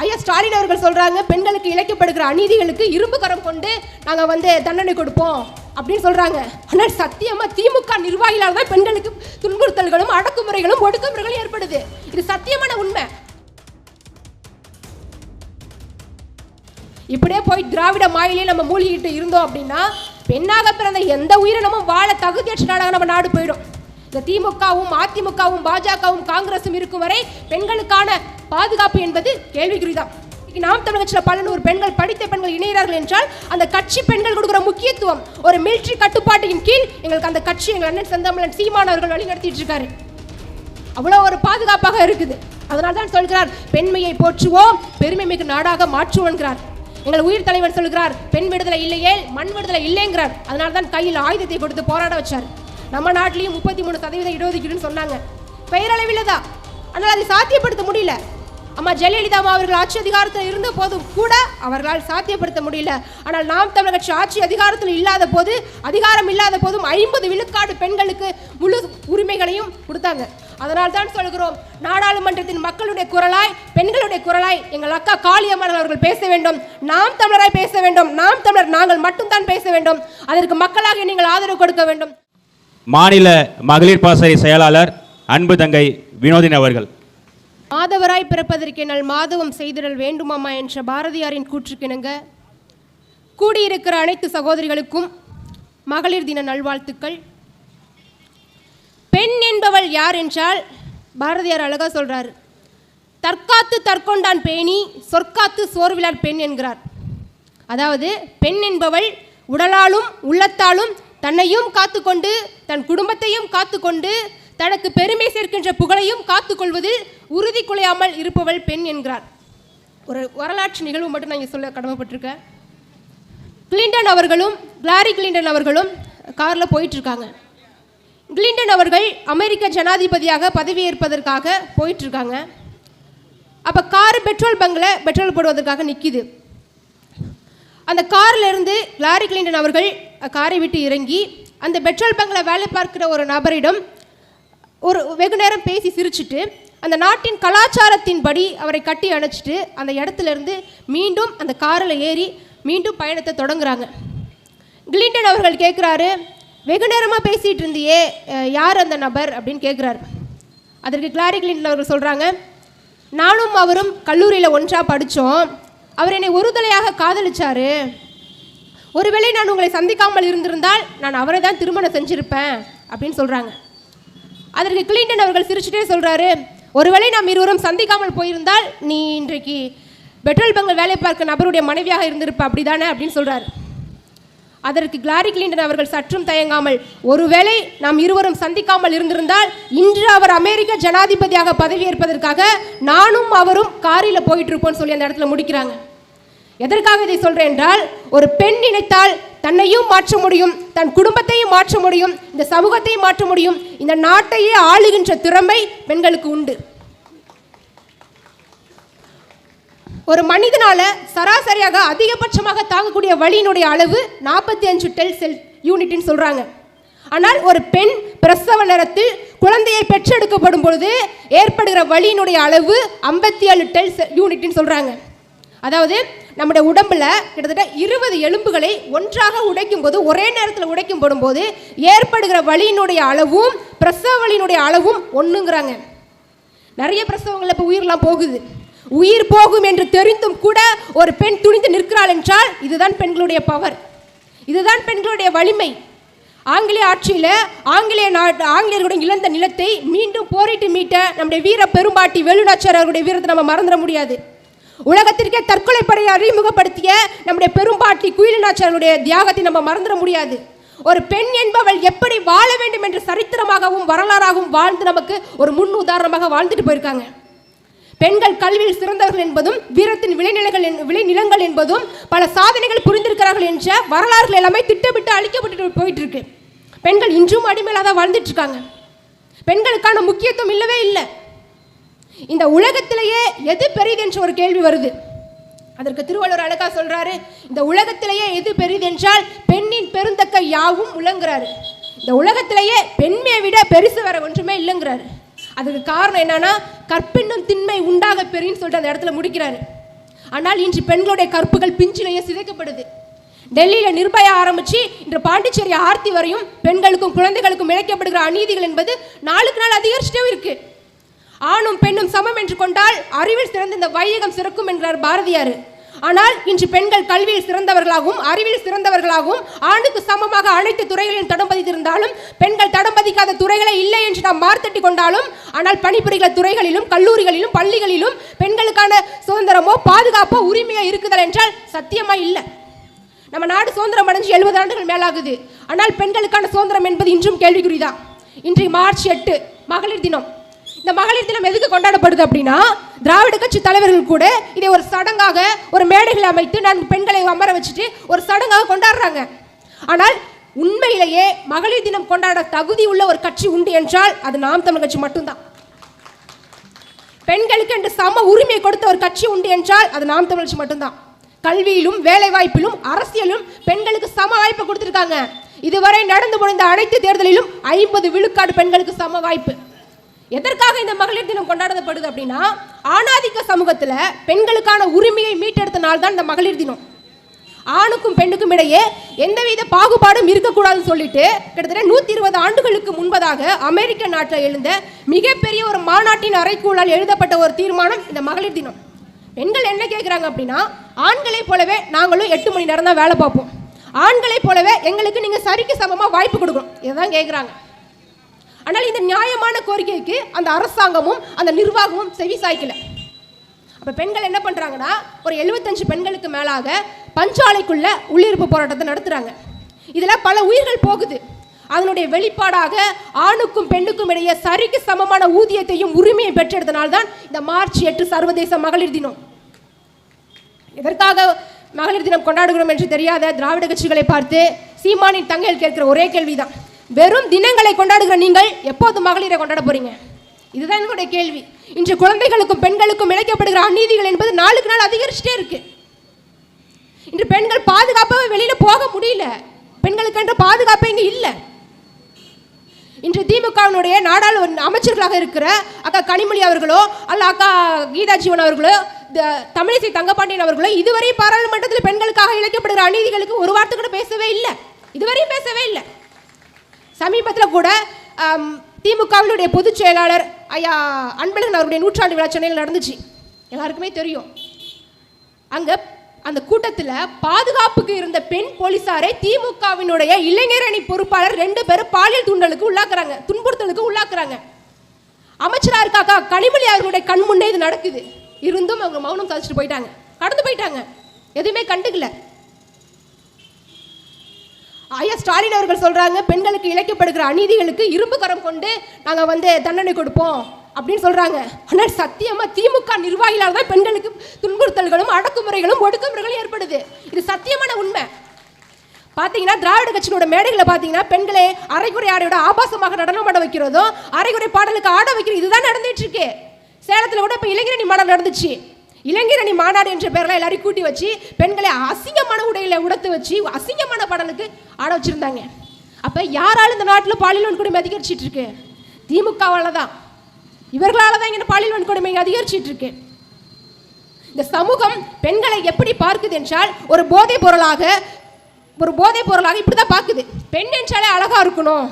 ஐயா ஸ்டாலின் அவர்கள் சொல்கிறாங்க பெண்களுக்கு இழைக்கப்படுகிற அநீதிகளுக்கு இரும்பு கரம் கொண்டு நாங்கள் வந்து தண்டனை கொடுப்போம் அப்படின்னு சொல்கிறாங்க ஆனால் சத்தியமாக திமுக நிர்வாகிகளால் தான் பெண்களுக்கு துன்புறுத்தல்களும் அடக்குமுறைகளும் ஒடுக்குமுறைகளும் ஏற்படுது. இது சத்தியமான உண்மை. இப்படியே போய் திராவிட மாயிலே நம்ம மூழ்கிட்டு இருந்தோம் அப்படின்னா பெண்ணாக பிறந்த எந்த உயிரினமும் வாழ தகுதியற்ற நாடாக நம்ம நாடு போயிடும். இந்த திமுகவும் அதிமுகவும் பாஜகவும் காங்கிரஸும் இருக்கும் வரை பெண்களுக்கான பாதுகாப்பு என்பது கேள்விக்குறிதான். இன்னைக்கு நாம் தமிழகத்தில் பல நூறு பெண்கள் படித்த பெண்கள் இணைகிறார்கள் என்றால் அந்த கட்சி பெண்கள் கொடுக்குற முக்கியத்துவம் ஒரு மிலிட்ரி கட்டுப்பாட்டின் கீழ் எங்களுக்கு அந்த கட்சி எங்கள் அண்ணன் செந்தமிழன் சீமான் அவர்கள் வழி நடத்திட்டு இருக்காரு. அவ்வளோ ஒரு பாதுகாப்பாக இருக்குது. அதனால தான் சொல்கிறார் பெண்மையை போற்றுவோம் பெருமை மிகு நாடாக மாற்றுவோன்கிறார் எங்கள் உயிர் தலைவர் சொல்கிறார் பெண் விடுதலை இல்லையே மண் விடுதலை இல்லைங்கிறார். அதனால தான் கையில் ஆயுதத்தை கொடுத்து போராட வச்சார். நம்ம நாட்டிலையும் முப்பத்தி மூணு சதவீதம் இடஒதுக்கீடுன்னு சொன்னாங்க. பெயரளவில் தான் ஆனால் அதை சாத்தியப்படுத்த முடியல. அம்மா ஜெயலலிதா அவர்கள் ஆட்சி அதிகாரத்தில் இருந்த போதும் கூட அவர்களால் சாத்தியப்படுத்த முடியல. ஆனால் நாம் தமிழர் கட்சி ஆட்சி அதிகாரத்தில் இல்லாத போது அதிகாரம் இல்லாத போதும் ஐம்பது விழுக்காடு பெண்களுக்கு முழு உரிமைகளையும் கொடுத்தாங்க. அதனால் தான் சொல்கிறோம் நாடாளுமன்றத்தின் மக்களுடைய குரலாய் பெண்களுடைய குரலாய் எங்கள் அக்கா காளியம்மன் அவர்கள் பேச வேண்டும். நாம் தமிழராய் பேச வேண்டும். நாம் தமிழர் நாங்கள் மட்டும்தான் பேச வேண்டும். அதற்கு மக்களாக நீங்கள் ஆதரவு கொடுக்க வேண்டும். மாநில மகளிர் பாசறை செயலாளர் அன்பு தங்கை வினோதின் அவர்கள். மாதவராய் பிறப்பதற்கு நல் மாதவம் செய்திடல் வேண்டுமாமா என்ற பாரதியாரின் கூற்றுக்கிணங்க கூடியிருக்கிற அனைத்து சகோதரிகளுக்கும் மகளிர் தின நல்வாழ்த்துக்கள். பெண் என்பவள் யார் என்றால் பாரதியார் அழகாக சொல்கிறார் தற்காத்து தற்கொண்டான் பேணி சொற்காத்து சோர்விலார் பெண் என்கிறார். அதாவது பெண் என்பவள் உடலாலும் உள்ளத்தாலும் தன்னையும் காத்துக்கொண்டு தன் குடும்பத்தையும் காத்துக்கொண்டு தனக்கு பெருமை சேர்க்கின்ற புகழையும் காத்துக்கொள்வதில் உறுதி குலையாமல் இருப்பவள் பெண் என்கிறார். ஒரு வரலாற்று நிகழ்வு மட்டும் நான் இங்கே சொல்ல கடமைப்பட்டிருக்கேன். கிளின்டன் அவர்களும் கிளாரி கிளின்டன் அவர்களும் காரில் போயிட்டுருக்காங்க. கிளின்டன் அவர்கள் அமெரிக்க ஜனாதிபதியாக பதவியேற்பதற்காக போயிட்டுருக்காங்க. அப்போ கார் பெட்ரோல் பங்கில் பெட்ரோல் போடுவதற்காக நிற்கிது அந்த கார்ல இருந்து லாரி கிளின்டன் அவர்கள் காரை விட்டு இறங்கி அந்த பெட்ரோல் பங்கில் வேலை பார்க்கிற ஒரு நபரிடம் ஒரு வெகு நேரம் பேசி சிரிச்சிட்டு அந்த நாட்டின் கலாச்சாரத்தின்படி அவரை கட்டி அணைச்சிட்டு அந்த இடத்துலேருந்து மீண்டும் அந்த காரில் ஏறி மீண்டும் பயணத்தை தொடங்குறாங்க. கிளின்டன் அவர்கள் கேட்குறாரு வெகு நேரமாக பேசிகிட்டு இருந்தியே யார் அந்த நபர்? அப்படின்னு கேட்குறாரு. அதற்கு கிளாரி கிளின்டன் அவர்கள் சொல்கிறாங்க நானும் அவரும் கல்லூரியில் ஒன்றாக படித்தோம் அவர் என்னை ஒருதலையாக காதலிச்சார். ஒருவேளை நான் உங்களை சந்திக்காமல் இருந்திருந்தால் நான் அவரை தான் திருமணம் செஞ்சுருப்பேன் அப்படின்னு சொல்கிறாங்க அதற்கு கிளின்டன் அவர்கள் சிரிச்சுட்டே சொல்கிறாரு ஒருவேளை நாம் இருவரும் சந்திக்காமல் போயிருந்தால் நீ இன்றைக்கு பெட்ரோல் பங்கில் வேலை பார்க்க நபருடைய மனைவியாக இருந்திருப்ப அப்படிதானே? அப்படின்னு சொல்கிறாரு அதற்கு கிளாரி கிளின்டன் அவர்கள் சற்றும் தயங்காமல் ஒருவேளை நாம் இருவரும் சந்திக்காமல் இருந்திருந்தால் இன்று அவர் அமெரிக்க ஜனாதிபதியாக பதவியேற்பதற்காக நானும் அவரும் காரில் போயிட்டு இருப்போம்னு சொல்லி அந்த இடத்துல முடிக்கிறாங்க. எதற்காக இதை சொல்கிறேன் என்றால் ஒரு பெண் நினைத்தால் தன்னையும் மாற்ற முடியும் தன் குடும்பத்தையும் மாற்ற முடியும் இந்த சமூகத்தையும் மாற்ற முடியும் இந்த நாட்டையே ஆளுகின்ற திறமை பெண்களுக்கு உண்டு. ஒரு மனிதனால சராசரியாக அதிகபட்சமாக தாங்கக்கூடிய வலியினுடைய அளவு நாற்பத்தி அஞ்சு டெல் செல் யூனிட்னு சொல்றாங்க. ஆனால் ஒரு பெண் பிரசவ நேரத்தில் குழந்தையை பெற்றெடுக்கப்படும் பொழுது ஏற்படுகிற வலியினுடைய அளவு ஐம்பத்தி ஏழு டெல் யூனிட்னு சொல்றாங்க. அதாவது நம்முடைய உடம்புல கிட்டத்தட்ட இருபது எலும்புகளை ஒன்றாக உடைக்கும் போது ஒரே நேரத்தில் உடைக்கும் போடும்போது ஏற்படுகிற வலியினுடைய அளவும் பிரசவ வலியினுடைய அளவும் ஒன்றுங்கிறாங்க நிறைய பிரசவங்கள் இப்போ உயிர்லாம் போகுது. உயிர் போகும் என்று தெரிந்தும் கூட ஒரு பெண் துணிந்து நிற்கிறாள் என்றால் இதுதான் பெண்களுடைய பவர் இதுதான் பெண்களுடைய வலிமை. ஆங்கிலேய ஆட்சியில் ஆங்கிலேய நாட்டு ஆங்கிலேயர்களுடைய இழந்த நிலத்தை மீண்டும் போரிட்டு மீட்ட நம்முடைய வீர பெரும்பாட்டி வேலுநாச்சியார் அவருடைய வீரத்தை நம்ம மறந்துட முடியாது. உலகத்திற்கே தற்கொலை படையை அறிமுகப்படுத்திய நம்முடைய பெரும்பாட்டி குயிலினாச்சாரனுடைய தியாகத்தை நம்ம மறந்துட முடியாது. ஒரு பெண் என்பவள் எப்படி வாழ வேண்டும் என்று சரித்திரமாகவும் வரலாறாகவும் வாழ்ந்து நமக்கு ஒரு முன் உதாரணமாக வாழ்ந்துட்டு போயிருக்காங்க. பெண்கள் கல்வியில் சிறந்தவர்கள் என்பதும் வீரத்தின் விளைநிலங்கள் விளைநிலங்கள் என்பதும் பல சாதனைகள் புரிந்திருக்கிறார்கள் என்ற வரலாறுகள் எல்லாமே திட்டமிட்டு அழிக்கப்பட்டு போயிட்டு இருக்கு பெண்கள் இன்றும் அடிமையில தான் வாழ்ந்துட்டு இருக்காங்க. பெண்களுக்கான முக்கியத்துவம் இல்லவே இல்லை. இந்த உலகத்திலேயே எது பெரியது என்று ஒரு கேள்வி வருது. அதற்கு திருவள்ளுவர் அழகா சொல்றாரு இந்த உலகத்திலேயே எது பெரிது என்றால் பெண்ணின் பெருந்தக்க யாவும் உலங்குறாரு. இந்த உலகத்திலேயே பெண்மையை விட பெருசு வர ஒன்றுமே இல்லைங்கிறாரு. அதுக்கு காரணம் என்னன்னா கற்பெண்ணும் திண்மை உண்டாக பெரியன்னு சொல்லிட்டு அந்த இடத்துல முடிக்கிறாரு. ஆனால் இன்று பெண்களுடைய கற்புகள் பிஞ்சிலேயே சிதைக்கப்படுது. டெல்லியில் நிர்பயா ஆரம்பித்து இன்று பாண்டிச்சேரி ஆர்த்தி வரையும் பெண்களுக்கும் குழந்தைகளுக்கும் இழைக்கப்படுகிற அநீதிகள் என்பது நாளுக்கு நாள் அதிகரிச்சுட்டே இருக்குது ஆணும் பெண்ணும் சமம் என்று கொண்டால் அறிவில் சிறந்த இந்த வையகம் சிறக்கும் என்கிறார் பாரதியார். ஆனால் இன்று பெண்கள் கல்வியில் சிறந்தவர்களாகவும் அறிவில் சிறந்தவர்களாகவும் ஆணுக்கு சமமாக அனைத்து துறைகளிலும் தடம் பதித்திருந்தாலும் பெண்கள் தடம் பதிக்காத துறைகளே இல்லை என்று நாம் மார்த்தட்டி கொண்டாலும் ஆனால் பணிபுரிகிற துறைகளிலும் கல்லூரிகளிலும் பள்ளிகளிலும் பெண்களுக்கான சுதந்திரமோ பாதுகாப்போ உரிமையோ இருக்குதல் என்றால் சத்தியமா இல்லை. நம்ம நாடு சுதந்திரம் அடைஞ்சு எழுபது ஆண்டுகள் மேலாகுது. ஆனால் பெண்களுக்கான சுதந்திரம் என்பது இன்றும் கேள்விக்குறிதான். இன்றைய மார்ச் எட்டு மகளிர் தினம். இந்த மகளிர் தினம் எதுக்கு கொண்டாடப்படுது அப்படின்னா திராவிட கட்சி தலைவர்கள் கூட இதை ஒரு சடங்காக ஒரு மேடைகளை அமைத்து நான் பெண்களை அமர வச்சுட்டு ஒரு சடங்காக கொண்டாடுறாங்க. ஆனால் உண்மையிலேயே மகளிர் தினம் கொண்டாட தகுதி உள்ள ஒரு கட்சி உண்டு என்றால் அது நாம் தமிழ் கட்சி மட்டும்தான். பெண்களுக்கு என்று சம உரிமை கொடுத்த ஒரு கட்சி உண்டு என்றால் அது நாம் தமிழ் கட்சி மட்டும்தான். கல்வியிலும் வேலைவாய்ப்பிலும் அரசியலும் பெண்களுக்கு சம வாய்ப்பு கொடுத்துருக்காங்க. இதுவரை நடந்து முடிந்த அனைத்து தேர்தலிலும் ஐம்பது விழுக்காடு பெண்களுக்கு சம வாய்ப்பு. எதற்காக இந்த மகளிர் தினம் கொண்டாடப்படுது அப்படின்னா ஆணாதிக்க சமூகத்தில் பெண்களுக்கான உரிமையை மீட்டெடுத்த நாள் தான் இந்த மகளிர் தினம். ஆணுக்கும் பெண்ணுக்கும் இடையே எந்தவித பாகுபாடும் இருக்கக்கூடாதுன்னு சொல்லிட்டு கிட்டத்தட்ட நூற்றி இருபது ஆண்டுகளுக்கு முன்பதாக அமெரிக்க நாட்டில் எழுந்த மிகப்பெரிய ஒரு மாநாட்டின் அறைக்கூழால் எழுதப்பட்ட ஒரு தீர்மானம் இந்த மகளிர் தினம். பெண்கள் என்ன கேட்குறாங்க அப்படின்னா ஆண்களைப் போலவே நாங்களும் எட்டு மணி நேரம் தான் வேலை பார்ப்போம். ஆண்களைப் போலவே எங்களுக்கு நீங்கள் சரிக்கு சமமாக வாய்ப்பு கொடுக்கணும். இதுதான் கேட்குறாங்க ஆனால் இந்த நியாயமான கோரிக்கைக்கு அந்த அரசாங்கமும் அந்த நிர்வாகமும் செவி சாய்க்கலை. அப்போ பெண்கள் என்ன பண்ணுறாங்கன்னா ஒரு எழுபத்தஞ்சு பெண்களுக்கு மேலாக பஞ்சாலைக்குள்ள உள்ளிருப்பு போராட்டத்தை நடத்துகிறாங்க இதில் பல உயிர்கள் போகுது. அதனுடைய வெளிப்பாடாக ஆணுக்கும் பெண்ணுக்கும் இடையே சரிக்கு சமமான ஊதியத்தையும் உரிமையை பெற்றெடுத்தனால்தான் இந்த மார்ச் எட்டு சர்வதேச மகளிர் தினம். எதற்காக மகளிர் தினம் கொண்டாடுகிறோம் என்று தெரியாத திராவிட கட்சிகளை பார்த்து சீமானின் தங்கையில் கேட்கிற ஒரே கேள்விதான். வெறும் தினங்களை கொண்டாடுகிற நீங்கள் எப்போது மகளிரை கொண்டாட போறீங்க? இதுதான் என்னுடைய கேள்வி. இன்று குழந்தைகளுக்கும் பெண்களுக்கும் இழைக்கப்படுகிற அநீதிகள் என்பது நாளுக்கு நாள் அதிகரிச்சுட்டே இருக்கு. இன்று பெண்கள் பாதுகாப்பாக வெளியில போக முடியல. பெண்களுக்கென்ற பாதுகாப்பு இங்க இல்லை. இன்று திமுகவினுடைய நாடாளுமன்ற அமைச்சர்களாக இருக்கிற அக்கா கனிமொழி அவர்களோ அல்ல அக்கா கீதா ஜீவன் அவர்களோ த- தமிழிசை தங்கப்பாண்டியன் அவர்களோ இதுவரை பாராளுமன்றத்தில் பெண்களுக்காக இழைக்கப்படுகிற அநீதிகளுக்கு ஒரு வார்த்தை கூட பேசவே இல்லை. இதுவரையும் பேசவே இல்லை. சமீபத்தில் கூட திமுகவினுடைய பொதுச் செயலாளர் ஐயா அன்பழகன் அவருடைய நூற்றாண்டு விழா சென்னையில் நடந்துச்சு. எல்லாருக்குமே தெரியும். அங்கே அந்த கூட்டத்தில் பாதுகாப்புக்கு இருந்த பெண் போலீசாரை திமுகவினுடைய இளைஞர் அணி பொறுப்பாளர் ரெண்டு பேரும் பாலியல் தூண்டலுக்கு உள்ளாக்குறாங்க துன்புறுத்தலுக்கு உள்ளாக்குறாங்க. அமைச்சராக இருக்காக்கா கனிமொழி அவர்களுடைய கண் முன்னே இது நடக்குது. இருந்தும் அவங்க மௌனம் சாதிச்சுட்டு போயிட்டாங்க. கடந்து போயிட்டாங்க. எதுவுமே கண்டுக்கல. ஐயா ஸ்டாலின் அவர்கள் சொல்கிறாங்க பெண்களுக்கு இழைக்கப்படுகிற அநீதிகளுக்கு இரும்பு கரம் கொண்டு நாங்கள் வந்து தண்டனை கொடுப்போம் அப்படின்னு சொல்கிறாங்க ஆனால் சத்தியமாக திமுக நிர்வாகிகளால் தான் பெண்களுக்கு துன்புறுத்தல்களும் அடக்குமுறைகளும் ஒடுக்குமுறைகளும் ஏற்படுது. இது சத்தியமான உண்மை. பார்த்தீங்கன்னா திராவிட கட்சியோட மேடைகளை பார்த்தீங்கன்னா பெண்களை அரைக்குறை ஆடையோட ஆபாசமாக நடனம் ஆட வைக்கிறதோ அரைக்குறை பாடலுக்கு ஆட வைக்கிறது இதுதான் நடந்துட்டு இருக்கு. சேலத்தில் கூட இப்போ இளைஞரணி மாடல் நடந்துச்சு. இளைஞரணி மாநாடு என்ற பேர்ல எல்லாரையும் கூட்டி வச்சு பெண்களை அசிங்கமான உடையில உடுத்து வச்சு அசிங்கமான படலுக்கு ஆட வச்சிருந்தாங்க. அப்போ யாரால இந்த நாட்டில் பாலியல் வன்கொடுமை அதிகரிச்சிட்டு இருக்கு திமுகவால் தான். இவர்களால தான் இங்கே பாலியல் வன்கொடுமை அதிகரிச்சிட்டு இருக்கு இந்த சமூகம் பெண்களை எப்படி பார்க்குது என்றால் ஒரு போதைப் பொருளாக ஒரு போதைப் பொருளாக இப்படி தான் பார்க்குது. பெண் என்றாலே அழகாக இருக்கணும்.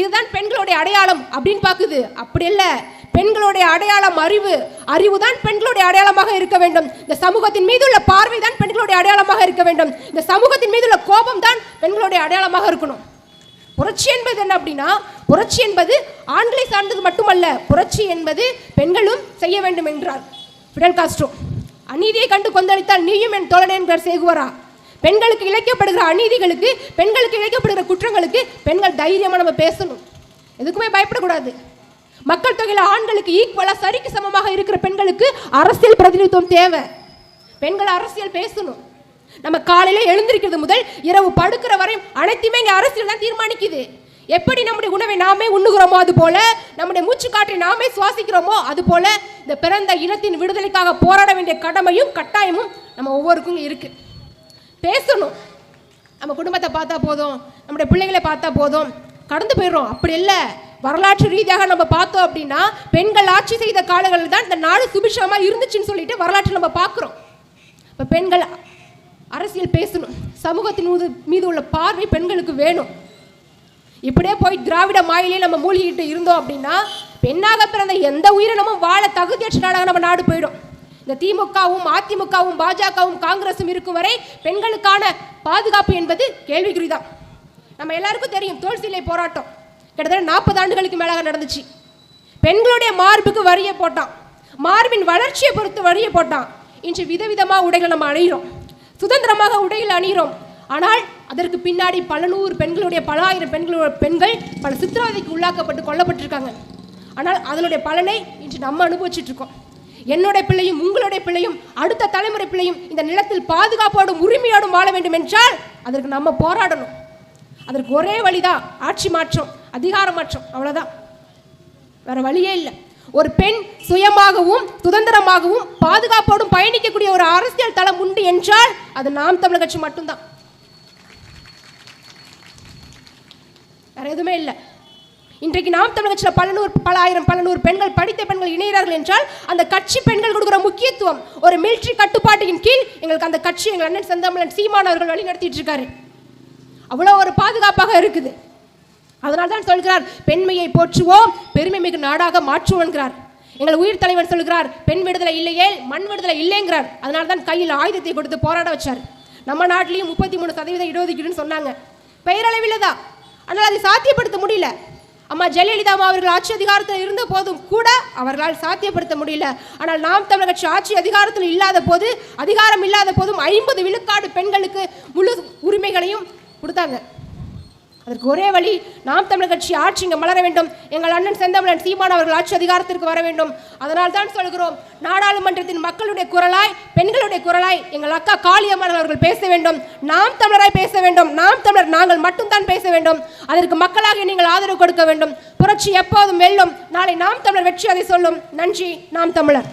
இதுதான் பெண்களுடைய அடையாளம் அப்படின்னு பார்க்குது. அப்படி இல்லை. பெண்களுடைய அடையாளம் அறிவு. அறிவு தான் பெண்களுடைய அடையாளமாக இருக்க வேண்டும். இந்த சமூகத்தின் மீது உள்ள பார்வை தான் பெண்களுடைய அடையாளமாக இருக்க வேண்டும். இந்த சமூகத்தின் மீது உள்ள கோபம் தான் பெண்களுடைய அடையாளமாக இருக்கணும். புரட்சி என்பது என்ன அப்படின்னா புரட்சி என்பது ஆண்களை சார்ந்தது மட்டுமல்ல புரட்சி என்பது பெண்களும் செய்ய வேண்டும் என்றார். ஃபிடல் காஸ்ட்ரோ அநீதியை கண்டு கொந்தளித்தால் நீயும் என் தோழனே என்கிறார் சேகுவரா. பெண்களுக்கு இழைக்கப்படுகிற அநீதிகளுக்கு பெண்களுக்கு இழைக்கப்படுகிற குற்றங்களுக்கு பெண்கள் தைரியமாக நம்ம பேசணும். எதுக்குமே பயப்படக்கூடாது. மக்கள் தொகையில் ஆண்களுக்கு ஈக்குவலாக சரிக்கு சமமாக இருக்கிற பெண்களுக்கு அரசியல் பிரதிநிதித்துவம் தேவை. பெண்கள் அரசியல் பேசணும். நம்ம காலையில் எழுந்திருக்கிறது முதல் இரவு படுக்கிற வரையும் அனைத்துமே இங்கே அரசியல் தான் தீர்மானிக்குது. எப்படி நம்முடைய உணவை நாமே உண்ணுகிறோமோ அது போல நம்முடைய மூச்சு காற்றை நாமே சுவாசிக்கிறோமோ அது போல இந்த பிறந்த இனத்தின் விடுதலைக்காக போராட வேண்டிய கடமையும் கட்டாயமும் நம்ம ஒவ்வொருக்கும் இருக்குது பேசணும். நம்ம குடும்பத்தை பார்த்தா போதும். நம்முடைய பிள்ளைகளை பார்த்தா போதும். கடந்து போயிடுறோம். அப்படி இல்லை. வரலாற்று ரீதியாக நம்ம பார்த்தோம் அப்படின்னா பெண்கள் ஆட்சி செய்த காலங்களில் தான் இந்த நாடு சுபிஷமாக இருந்துச்சுன்னு சொல்லிட்டு வரலாற்றை நம்ம பார்க்குறோம். இப்போ பெண்கள் அரசியல் பேசணும். சமூகத்தின் மீது மீது உள்ள பார்வை பெண்களுக்கு வேணும். இப்படியே போய் திராவிட மாயிலே நம்ம மூழ்கிட்டு இருந்தோம் அப்படின்னா பெண்ணாக பிறந்த எந்த உயிரினமும் வாழ தகுதியற்ற நாடாக நம்ம நாடு போயிடும். இந்த திமுகவும் அதிமுகவும் பாஜகவும் காங்கிரஸும் இருக்கும் வரை பெண்களுக்கான பாதுகாப்பு என்பது கேள்விக்குறிதான். நம்ம எல்லாருக்கும் தெரியும் தோல் சிலை போராட்டம். கிட்டத்தட்ட நாற்பது ஆண்டுகளுக்கு மேலாக நடந்துச்சு. பெண்களுடைய மார்புக்கு வரியை போட்டான். மார்பின் வளர்ச்சியை பொறுத்து வரியை போட்டான். இன்று விதவிதமாக உடைகளை நம்ம அணிகிறோம் சுதந்திரமாக உடைகள் அணிகிறோம் ஆனால் அதற்கு பின்னாடி பல நூறு பெண்களுடைய பல ஆயிரம் பெண்களோட பெண்கள் பல சித்திரவதைக்கு உள்ளாக்கப்பட்டு கொல்லப்பட்டிருக்காங்க. ஆனால் அதனுடைய பலனை இன்று நம்ம அனுபவிச்சுட்டு இருக்கோம். என்னுடைய பிள்ளையும் உங்களுடைய பிள்ளையும் அடுத்த தலைமுறை பிள்ளையும் இந்த நிலத்தில் பாதுகாப்போடும் உரிமையோடும் வாழ வேண்டும் என்றால் அதற்கு நம்ம போராடணும். அதற்கு ஒரே வழிதான் ஆட்சி மாற்றம் அதிகார மாற்றம் அவ்வளோதான் வேற வழியே இல்லை. ஒரு பெண் சுயமாகவும் சுதந்திரமாகவும் பாதுகாப்போடும் பயணிக்கக்கூடிய ஒரு அரசியல் தளம் உண்டு என்றால் அது நாம் தமிழக கட்சி மட்டும்தான். வேற எதுவுமே இல்லை. இன்றைக்கு நாம் தமிழகத்தில் பல நூறு பல ஆயிரம் பல நூறு பெண்கள் படித்த பெண்கள் இணைகிறார்கள் என்றால் அந்த கட்சி பெண்கள் கொடுக்குற முக்கியத்துவம் ஒரு மிலிட்ரி கட்டுப்பாட்டின் கீழ் எங்களுக்கு அந்த கட்சி எங்கள் அண்ணன் செந்தமலன் சீமான் அவர்கள் வழி நடத்திட்டு இருக்காரு. அவ்வளோ ஒரு பாதுகாப்பாக இருக்குது. அதனால் தான் சொல்கிறார் பெண்மையை போற்றுவோம் பெருமை மிகு நாடாக மாற்றுவோம் எங்கள் உயிர் தலைவர் சொல்கிறார் பெண் விடுதலை இல்லையே மண் விடுதலை இல்லைங்கிறார். அதனால தான் கையில் ஆயுதத்தை கொடுத்து போராட வச்சார். நம்ம நாட்டிலையும் முப்பத்தி மூணு சதவீதம் இடஒதுக்கீடுன்னு சொன்னாங்க. பெயரளவில் தான் ஆனால் அதை சாத்தியப்படுத்த முடியல. அம்மா ஜெயலலிதா அவர்கள் ஆட்சி அதிகாரத்தில் இருந்த போதும் கூட அவர்களால் சாத்தியப்படுத்த முடியல. ஆனால் நாம் தமிழக கட்சி ஆட்சி அதிகாரத்தில் இல்லாத போது அதிகாரம் இல்லாத போதும் ஐம்பது விழுக்காடு பெண்களுக்கு முழு உரிமைகளையும் கொடுத்தாங்க. அதற்கு ஒரே வழி நாம் தமிழ் கட்சி ஆட்சி இங்கே மலர வேண்டும். எங்கள் அண்ணன் செந்தமிழன் சீமான் அவர்கள் ஆட்சி அதிகாரத்திற்கு வர வேண்டும். அதனால் தான் சொல்கிறோம் நாடாளுமன்றத்தின் மக்களுடைய குரலாய் பெண்களுடைய குரலாய் எங்கள் அக்கா காளியம்மன் அவர்கள் பேச வேண்டும். நாம் தமிழராய் பேச வேண்டும். நாம் தமிழர் நாங்கள் மட்டும்தான் பேச வேண்டும். அதற்கு மக்களாக நீங்கள் ஆதரவு கொடுக்க வேண்டும். புரட்சி எப்போதும் வெல்லும். நாளை நாம் தமிழர் வெற்றி அதை சொல்லும். நன்றி நாம் தமிழர்.